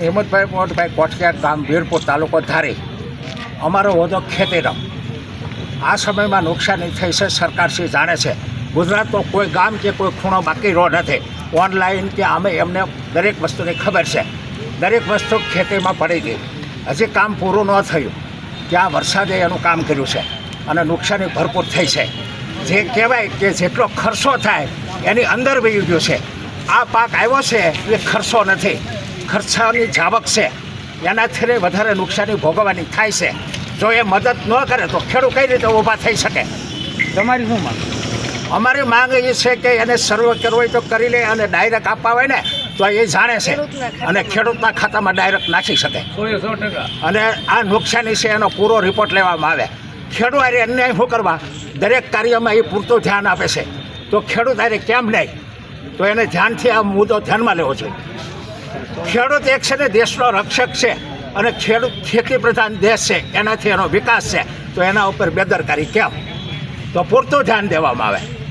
હિંમતભાઈ મોહનભાઈ કોઠિયાર ગામ વીરપુર તાલુકો ધારી. અમારો હોદ્દો ખેતીનો. આ સમયમાં નુકસાની થઈ છે સરકારશ્રી જાણે છે. ગુજરાતનો કોઈ ગામ કે કોઈ ખૂણો બાકી રહ્યો નથી. ઓનલાઈન કે અમે એમને દરેક વસ્તુની ખબર છે. દરેક વસ્તુ ખેતીમાં પડી ગઈ. હજી કામ પૂરું ન થયું. ત્યાં વરસાદે એનું કામ કર્યું છે અને નુકસાની ભરપૂર થઈ છે. જે કહેવાય કે જેટલો ખર્ચો થાય, એની અંદર વહી ગયો છે. આ પાક આવ્યો છે, એ ખર્ચો નથી. ખર્ચાની જાવક છે. એનાથી વધારે નુકસાની ભોગવવાની થાય છે. જો એ મદદ ન કરે તો ખેડૂત કઈ રીતે ઊભા થઈ શકે? તમારી શું માંગ? અમારી માંગ એ છે કે એને સર્વે કરવો હોય તો કરી લે અને ડાયરેક્ટ આપવા હોય ને તો એ જાણે છે. અને ખેડૂતના ખાતામાં ડાયરેક્ટ નાખી શકે. અને આ નુકસાની છે એનો પૂરો રિપોર્ટ લેવામાં આવે. ખેડૂત આરે અન્યાય શું કરવા? દરેક કાર્યમાં એ પૂરતું ધ્યાન આપે છે. તો ખેડૂત આરે કેમ નહીં? તો એને ધ્યાનથી આ મુદ્દો ધ્યાનમાં લેવો જોઈએ. ખેડૂત એક છે ને દેશનો રક્ષક છે અને ખેડૂત ખેતી પ્રધાન દેશ છે, એનાથી એનો વિકાસ છે. તો એના ઉપર બેદરકારી કેમ? તો પૂરતું ધ્યાન દેવામાં આવે.